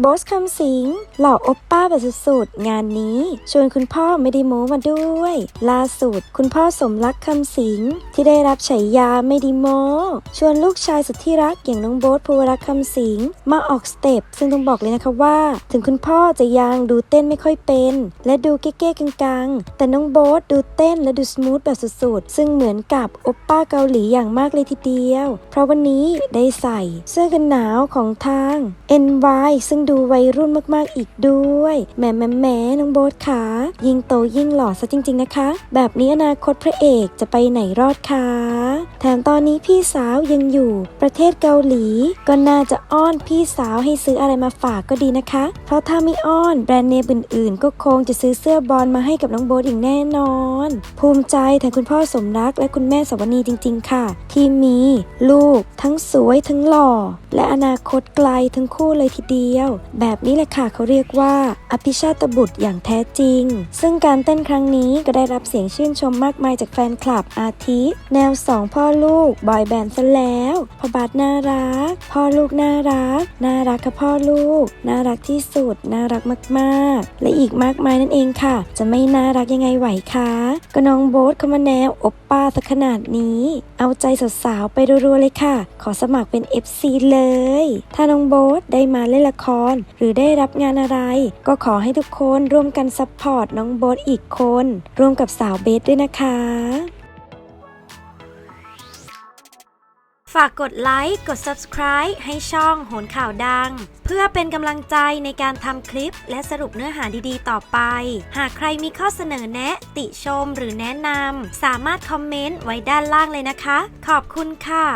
บอสคำสิงหล่อโอปป้าแบบสุดๆ งานนี้ ชวนคุณพ่อไม่ได้โม้มาด้วย ล่าสุด คุณพ่อสมรักคำสิงที่ได้รับฉายาไม่ได้โม้ชวนลูกชายสุดที่รักอย่างน้องโบ๊ทภูวรักคำสิงมาออกสเต็ปซึ่งต้องบอกเลยนะคะว่า ถึงคุณพ่อจะยังดูเต้นไม่ค่อยเป็น และดูเก๊ๆกังๆ แต่น้องโบ๊ทดูเต้นและดูสมูทแบบสุดๆ ซึ่งเหมือนกับโอปป้าเกาหลีอย่างมากเลยทีเดียว เพราะวันนี้ได้ใส่เสื้อกันหนาวของทาง NY ซึ่งดูวัยรุ่นมากๆอีกด้วยแหมแหมแหมน้องโบ๊ทขายิ่งโตยิ่งหล่อซะจริง ๆนะคะ แบบนี้อนาคตพระเอกจะไปไหนรอดคะแถมตอนนี้พี่สาวยังอยู่ ประเทศเกาหลี ก็น่าจะอ้อนพี่สาวให้ซื้ออะไรมาฝากก็ดีนะคะ เพราะถ้าไม่อ้อนแบรนด์เนมอื่นๆ ก็คงจะซื้อเสื้อบอลมาให้กับน้องโบ๊ทอย่างแน่นอน ภูมิใจแทนคุณพ่อสมรักและคุณแม่สวนีจริง ๆ ค่ะ ที่มี ลูก ทั้งสวยทั้งหล่อ และอนาคตไกลทั้งคู่เลยทีเดียวแบบนี้แหละค่ะเขาเรียกว่า อภิชาตบุตรอย่างแท้จริง ซึ่งการเต้นครั้งนี้ก็ได้รับเสียงชื่นชมมากมายจากแฟนคลับอาทิแนวสองพ่อลูก บอยแบนด์ซะแล้วพ่อบาทน่ารัก พ่อลูกน่ารัก น่ารักค่ะพ่อลูก น่ารักที่สุด น่ารักมากๆ และอีกมากมายนั่นเองค่ะ จะไม่น่ารักยังไงไหวคะก็น้องโบ๊ทเขามาแนวอบป้าสักขนาดนี้ เอาใจสาวๆไปรัวๆเลยค่ะ ขอสมัครเป็น FC เลย ถ้าน้องโบ๊ทได้มาเล่นละครร หรือได้รับงานอะไร ก็ขอให้ทุกคนร่วมกันซัพพอร์ตน้องโบ๊ทอีกคน ร่วมกับสาวเบสด้วยนะคะ ฝากกดไลค์ กด subscribe ให้ช่องโหนข่าวดัง เพื่อเป็นกำลังใจในการทำคลิปและสรุปเนื้อหาดีๆ ต่อไป หากใครมีข้อเสนอแนะ ติชมหรือแนะนำสามารถคอมเมนต์ไว้ด้านล่างเลยนะคะ ขอบคุณค่ะ